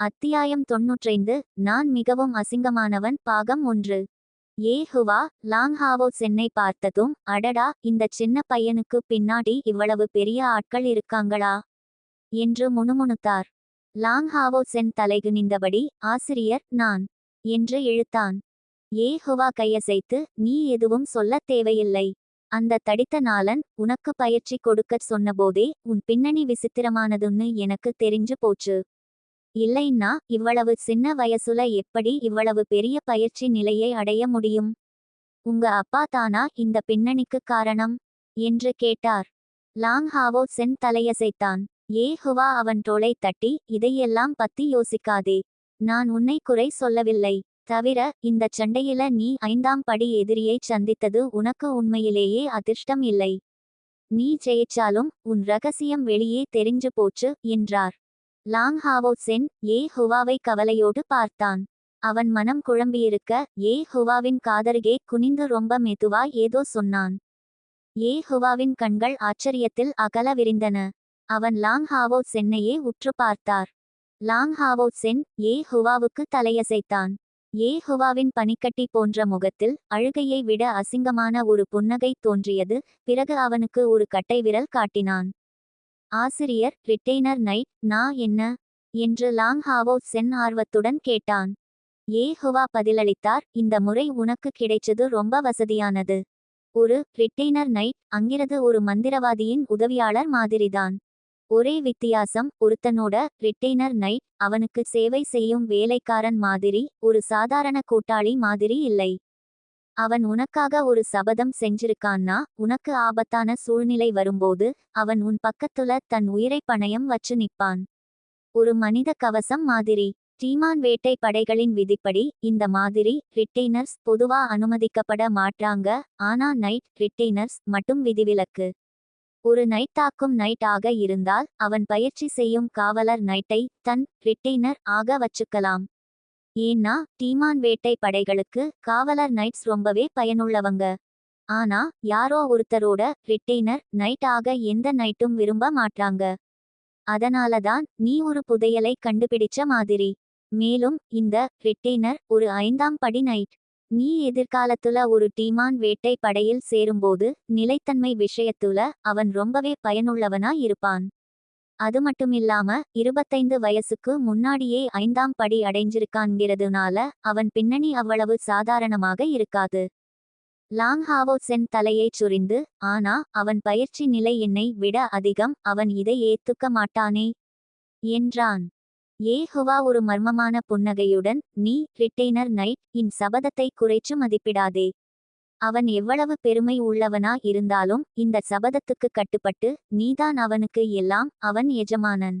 அத்தியாயம் தொன்னூற்றைந்து நான் மிகவும் அசிங்கமானவன் பாகம் ஒன்று. ஏ ஹுவா லாங்ஹாவோ சென்னை பார்த்ததும் அடடா இந்த சின்ன பையனுக்கு பின்னாடி இவ்வளவு பெரிய ஆட்கள் இருக்காங்களா? என்று முணுமுணுத்தார். லாங்ஹாவோ சென் தலைகுனிந்தபடி ஆசிரியர் நான் என்று இழுத்தான். ஏ ஹுவா கையசைத்து நீ எதுவும் சொல்லத் தேவையில்லை. அந்த தடித்த நாளன் உனக்கு பயிற்சி கொடுக்கச் சொன்னபோதே உன் பின்னணி விசித்திரமானதுன்னு எனக்கு தெரிஞ்சு போச்சு. இல்லைன்னா இவ்வளவு சின்ன வயசுல எப்படி இவ்வளவு பெரிய பயிற்சி நிலையை அடைய முடியும்? உங்க அப்பா தானா இந்த பின்னணிக்கு காரணம்? என்று கேட்டார். லாங் ஹாவோ சென் தலையசைத்தான். ஏ ஹுவா அவன் தோளை தட்டி இதையெல்லாம் பத்தி யோசிக்காதே. நான் உன்னை குறை சொல்லவில்லை. தவிர இந்த சண்டையில நீ ஐந்தாம் படி எதிரியை சந்தித்தது உனக்கு உண்மையிலேயே அதிர்ஷ்டம் இல்லை. நீ ஜெயிச்சாலும் உன் ரகசியம் வெளியே தெரிஞ்சு போச்சு என்றார். லாங் ஹாவோ சென் ஏ ஹுவாவை கவலையோடு பார்த்தான். அவன் மனம் குழம்பியிருக்க ஏ ஹுவாவின் காதருகே குனிந்து ரொம்ப மெதுவா ஏதோ சொன்னான். ஏ ஹுவாவின் கண்கள் ஆச்சரியத்தில் அகல விரிந்தன. அவன் லாங் ஹாவோ சென்னையே உற்று பார்த்தார். லாங் ஹாவோ சென் ஏ ஹுவாவுக்கு தலையசைத்தான். ஏ ஹுவாவின் பனிக்கட்டி போன்ற முகத்தில் அழுகையை விட அசிங்கமான ஒரு புன்னகை தோன்றியது. பிறகு அவனுக்கு ஒரு கட்டை விரல் காட்டினான். ஆசிரியர் ரிட்டைனர் நைட் நா என்ன என்று லாங் ஹாவோ சென் ஆர்வத்துடன் கேட்டான். ஏ ஹுவா பதிலளித்தார் இந்த முறை உனக்கு கிடைச்சது ரொம்ப வசதியானது. ஒரு ரிட்டைனர் நைட் அங்கிறது ஒரு மந்திரவாதியின் உதவியாளர் மாதிரிதான். ஒரே வித்தியாசம் ஒருத்தனோட ரிட்டைனர் நைட் அவனுக்கு சேவை செய்யும் வேலைக்காரன் மாதிரி ஒரு சாதாரண கூட்டாளி மாதிரி இல்லை. அவன் உனக்காக ஒரு சபதம் செஞ்சிருக்கான்னா உனக்கு ஆபத்தான சூழ்நிலை வரும்போது அவன் உன் பக்கத்துல தன் உயிரை பணயம் வச்சு நிப்பான் ஒரு மனித கவசம் மாதிரி. டீமான் வேட்டை படைகளின் விதிப்படி இந்த மாதிரி ரிட்டெய்னர்ஸ் பொதுவா அனுமதிக்கப்பட மாட்டாங்க ஆனா நைட் ரிட்டெய்னர்ஸ் மட்டும் விதிவிலக்கு. ஒரு நைட் தாக்கும் நைட் ஆக இருந்தால் அவன் பயிற்சி செய்யும் காவலர் நைட்டை தன் ரிட்டெய்னர் ஆக வச்சுக்கலாம். ஏன்னா டீமான் வேட்டை படைகளுக்கு காவலர் நைட்ஸ் ரொம்பவே பயனுள்ளவங்க. ஆனா யாரோ ஒருத்தரோட ரிட்டைனர் நைட் ஆக எந்த நைட்டும் விரும்ப மாட்டாங்க அதனாலதான் நீ ஒரு புதையலை கண்டுபிடிச்ச மாதிரி. மேலும் இந்த ரிட்டைனர் ஒரு ஐந்தாம் படி நைட் நீ எதிர்காலத்துல ஒரு டீமான் வேட்டை படையில் சேரும்போது நிலைத்தன்மை விஷயத்துல அவன் ரொம்பவே பயனுள்ளவனா இருப்பான். அது மட்டுமில்லாம இருபத்தைந்து வயசுக்கு முன்னாடியே ஐந்தாம் படி அடைஞ்சிருக்கான்கிறதுனால அவன் பின்னணி அவ்வளவு சாதாரணமாக இருக்காது. லாங் ஹாவோ சென் தலையைச் சுரிந்து ஆனா அவன் பயிற்சி நிலை என்னை விட அதிகம் அவன் இதை ஏத்துக்க மாட்டானே. என்றான். ஏ ஹுவா ஒரு மர்மமான புன்னகையுடன் நீ ரிட்டெய்னர் நைட் இன் சபதத்தை குறைச்சு மதிப்பிடாதே. அவன் எவ்வளவு பெருமை உள்ளவனா இருந்தாலும் இந்த சபதத்துக்கு கட்டுப்பட்டு நீதான் அவனுக்கு எல்லாம் அவன் எஜமானன்.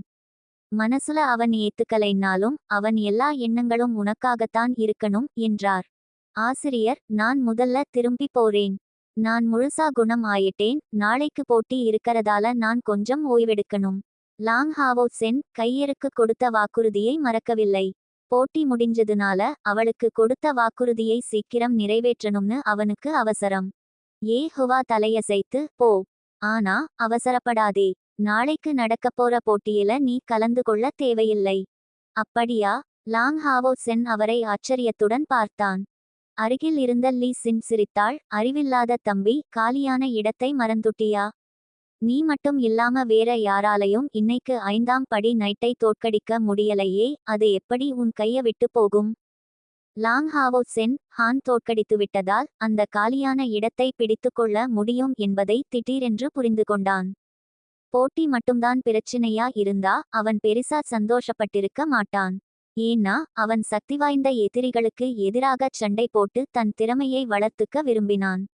மனசுல அவன் ஏத்துக்கலைன்னாலும் அவன் எல்லா எண்ணங்களும் உனக்காகத்தான் இருக்கணும் என்றார். ஆசிரியர் நான் முதல்ல திரும்பி போறேன். நான் முழுசா குணம் ஆயிட்டேன். நாளைக்கு போட்டி இருக்கறதால நான் கொஞ்சம் ஓய்வெடுக்கணும். லாங் ஹாவோ சென் கையருக்கு கொடுத்த வாக்குறுதியை மறக்கவில்லை. போட்டி முடிஞ்சதுனால அவளுக்கு கொடுத்த வாக்குறுதியை சீக்கிரம் நிறைவேற்றணும்னு அவனுக்கு அவசரம். ஏ ஹுவா தலையசைத்து போ. ஆனா அவசரப்படாதே. நாளைக்கு நடக்கப்போற போட்டியில நீ கலந்து கொள்ள தேவையில்லை. அப்படியா? லாங் ஹாவோ சென் அவரை ஆச்சரியத்துடன் பார்த்தான். அருகில் இருந்த லீ சின் சிரித்தாள். அறிவில்லாத தம்பி காலியான இடத்தை மறந்துட்டியா? நீ மட்டும் இல்லாம வேற யாராலையும் இன்னைக்கு ஐந்தாம் படி நைட்டை தோற்கடிக்க முடியலையே அது எப்படி உன் கைய விட்டு போகும்? லாங் ஹாவோ சென் ஹான் தோற்கடித்து விட்டதால் அந்த காலியான இடத்தை பிடித்துக்கொள்ள முடியும் என்பதை திடீரென்று புரிந்து கொண்டான். போட்டி மட்டும்தான் பிரச்சினையா இருந்தா அவன் பெரிசா சந்தோஷப்பட்டிருக்க மாட்டான். ஏன்னா அவன் சக்தி வாய்ந்த எதிரிகளுக்கு எதிராக சண்டை போட்டு தன் திறமையை வளர்த்துக்க விரும்பினான்.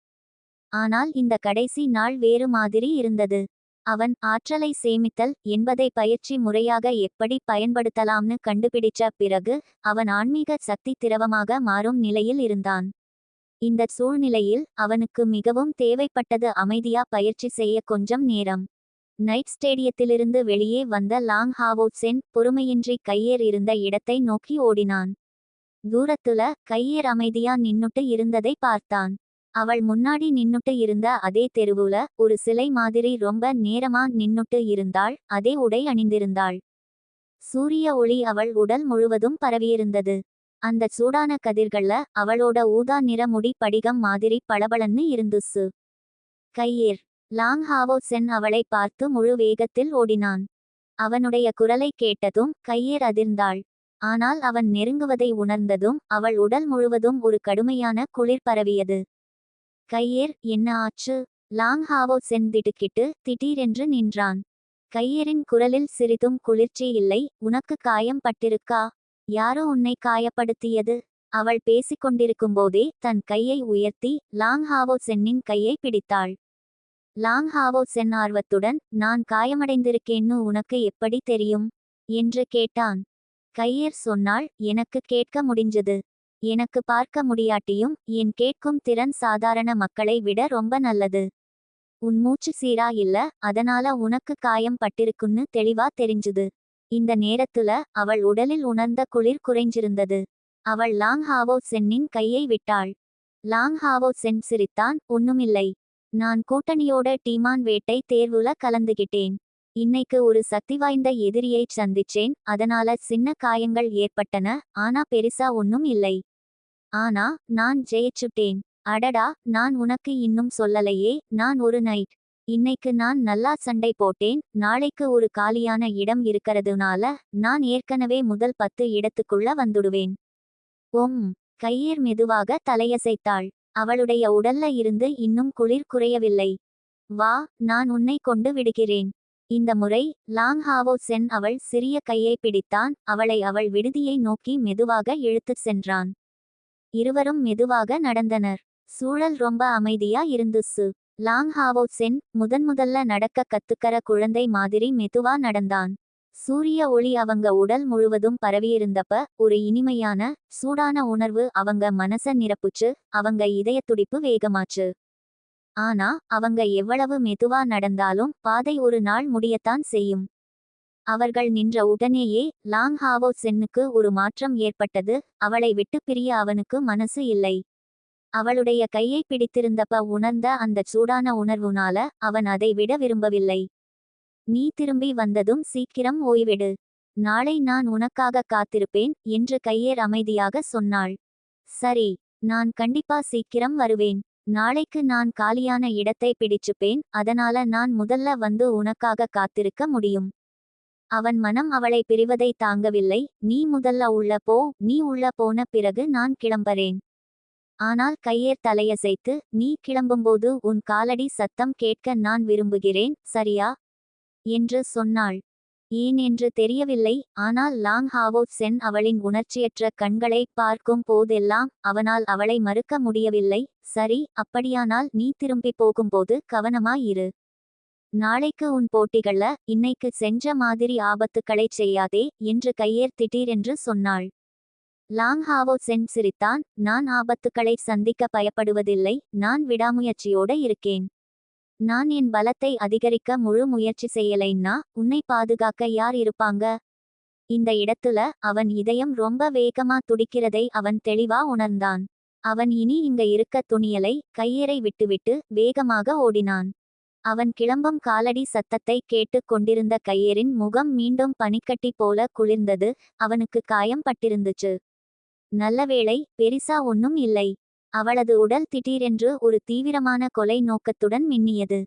ஆனால் இந்த கடைசி நாள் வேறு மாதிரி இருந்தது. அவன் ஆற்றலை சேமித்தல் என்பதை பயிற்சி முறையாக எப்படி பயன்படுத்தலாம்னு கண்டுபிடிச்ச பிறகு அவன் ஆன்மீக சக்தி திரவமாக மாறும் நிலையில் இருந்தான். இந்த சூழ்நிலையில் அவனுக்கு மிகவும் தேவைப்பட்டது அமைதியா பயிற்சி செய்ய கொஞ்சம் நேரம். நைட் ஸ்டேடியத்திலிருந்து வெளியே வந்த லாங் ஹாவோ சென் பொறுமையின்றி கையேர் இருந்த இடத்தை நோக்கி ஓடினான். தூரத்துல கையேர் அமைதியா நின்னுட்டு இருந்ததை பார்த்தான். அவள் முன்னாடி நின்னுட்டு இருந்த அதே தெருவுல ஒரு சிலை மாதிரி ரொம்ப நேரமா நின்னுட்டு இருந்தாள் அதே உடை அணிந்திருந்தாள். சூரிய ஒளி அவள் உடல் முழுவதும் பரவியிருந்தது. அந்த சூடான கதிர்கள்ல அவளோட ஊதா நிற முடி படிகம் மாதிரி பளபளன்னு இருந்துச்சு. கையேர் லாங் ஹாவோ சென் அவளை பார்த்து முழு வேகத்தில் ஓடினான். அவனுடைய குரலை கேட்டதும் கையேர் அதிர்ந்தாள். ஆனால் அவன் நெருங்குவதை உணர்ந்ததும் அவள் உடல் முழுவதும் ஒரு கடுமையான குளிர் பரவியது. கையேர் என்ன ஆச்சு? லாங் ஹாவோ சென் திடுக்கிட்டு திடீரென்று நின்றான். கையரின் குரலில் சிறிதும் குளிர்ச்சி இல்லை. உனக்கு காயம் பட்டிருக்கா? யாரோ உன்னை காயப்படுத்தியது? அவள் பேசிக்கொண்டிருக்கும்போதே தன் கையை உயர்த்தி லாங் ஹாவோ சென்னின் கையை பிடித்தாள். லாங் ஹாவோ சென் ஆர்வத்துடன் நான் காயமடைந்திருக்கேன்னு உனக்கு எப்படி தெரியும்? என்று கேட்டான். கையர் சொன்னால் எனக்கு கேட்க முடிஞ்சது. எனக்கு பார்க்க முடியாட்டியும் என் கேட்கும் திறன் சாதாரண மக்களை விட ரொம்ப நல்லது. உன் மூச்சு சீரா இல்ல அதனால உனக்கு காயம் பட்டிருக்குன்னு தெளிவா தெரிஞ்சுது. இந்த நேரத்துல அவள் உடலில் உணர்ந்த குளிர் குறைஞ்சிருந்தது. அவள் லாங் ஹாவோ சென்னின் கையை விட்டாள். லாங் ஹாவோ சென் சிரித்தான் ஒண்ணுமில்லை. நான் கூட்டணியோட டீமான் வேட்டை தேர்வுல கலந்துகிட்டேன். இன்னைக்கு ஒரு சக்தி வாய்ந்த எதிரியைச் சந்திச்சேன் அதனால சின்ன காயங்கள் ஏற்பட்டன ஆனா பெருசா ஒன்னும் இல்லை. ஆனா நான் ஜெயிச்சுட்டேன். அடடா நான் உனக்கு இன்னும் சொல்லலையே நான் ஒரு நைட் இன்னைக்கு நான் நல்லா சண்டை போட்டேன் நாளைக்கு ஒரு காலியான இடம் இருக்கறதுனால நான் ஏற்கனவே முதல் பத்து இடத்துக்குள்ள வந்துடுவேன். ஒம் கையேர் மெதுவாக தலையசைத்தாள். அவளுடைய உடல்ல இருந்து இன்னும் குளிர் குறையவில்லை. வா நான் உன்னை கொண்டு விடுகிறேன். இந்த முறை லாங் ஹாவோ சென் அவள் சிறிய கையை பிடித்தான் அவளை அவள் விடுதியை நோக்கி மெதுவாக இழுத்துச் சென்றான். இருவரும் மெதுவாக நடந்தனர். சூழல் ரொம்ப அமைதியா இருந்துச்சு. லாங் ஹாவோ சென் முதன் முதல்ல நடக்க கத்துக்கற குழந்தை மாதிரி மெதுவா நடந்தான். சூரிய ஒளி அவங்க உடல் முழுவதும் பரவியிருந்தப்ப ஒரு இனிமையான சூடான உணர்வு அவங்க மனச நிரப்புச்சு அவங்க இதய துடிப்பு வேகமாச்சு. ஆனா அவங்க எவ்வளவு மெதுவா நடந்தாலும் பாதை ஒரு நாள் முடியத்தான் செய்யும். அவர்கள் நின்ற உடனேயே லாங் ஹாவோ சென்னுக்கு ஒரு மாற்றம் ஏற்பட்டது. அவளை விட்டு பிரிய அவனுக்கு மனசு இல்லை. அவளுடைய கையை பிடித்திருந்தப்ப உணர்ந்த அந்த சூடான உணர்வுனால அவன் அதை விட விரும்பவில்லை. நீ திரும்பி வந்ததும் சீக்கிரம் ஓய்விடு. நாளை நான் உனக்காக காத்திருப்பேன் என்று கையேர் அமைதியாக சொன்னாள். சரி நான் கண்டிப்பா சீக்கிரம் வருவேன். நாளைக்கு நான் காலியான இடத்தை பிடிச்சுப்பேன். அதனால நான் முதல்ல வந்து உனக்காக காத்திருக்க முடியும். அவன் மனம் அவளை பிரிவதை தாங்கவில்லை. நீ முதல்ல உள்ள போ. நீ உள்ள போன பிறகு நான் கிளம்பறேன். ஆனால் கையேர் தலையசைத்து நீ கிளம்பும்போது உன் காலடி சத்தம் கேட்க நான் விரும்புகிறேன். சரியா என்று சொன்னாள். ஏன் என்று தெரியவில்லை. ஆனால் லாங் ஹாவோ சென் அவளின் உணர்ச்சியற்ற கண்களை பார்க்கும் போதெல்லாம் அவனால் அவளை மறுக்க முடியவில்லை. சரி அப்படியானால் நீ திரும்பி போகும்போது கவனமாயிரு நாளைக்கு உன் போட்டிகள்ல இன்னைக்கு செஞ்ச மாதிரி ஆபத்துக்களை செய்யாதே என்று கையேர் திடீரென்று சொன்னாள். லாங் ஹாவோ சென் சிரித்தான் நான் ஆபத்துக்களை சந்திக்க பயப்படுவதில்லை நான் விடாமுயற்சியோட இருக்கேன். நான் என் பலத்தை அதிகரிக்க முழு முயற்சி செய்யலைன்னா உன்னை பாதுகாக்க யார் இருப்பாங்க? இந்த இடத்துல அவன் இதயம் ரொம்ப வேகமா துடிக்கிறதை அவன் தெளிவா உணர்ந்தான். அவன் இனி இங்க இருக்க துணியலை கையேறை விட்டுவிட்டு வேகமாக ஓடினான். அவன் கிளம்பும் காலடி சத்தத்தை கேட்டு கொண்டிருந்த கையேரின் முகம் மீண்டும் பனிக்கட்டி போல குளிர்ந்தது அவனுக்கு காயம் பட்டிருந்துச்சு நல்லவேளை பெரிசா ஒன்னும் இல்லை. அவளது உடல் திடீரென்று ஒரு தீவிரமான கொலை நோக்கத்துடன் மின்னியது.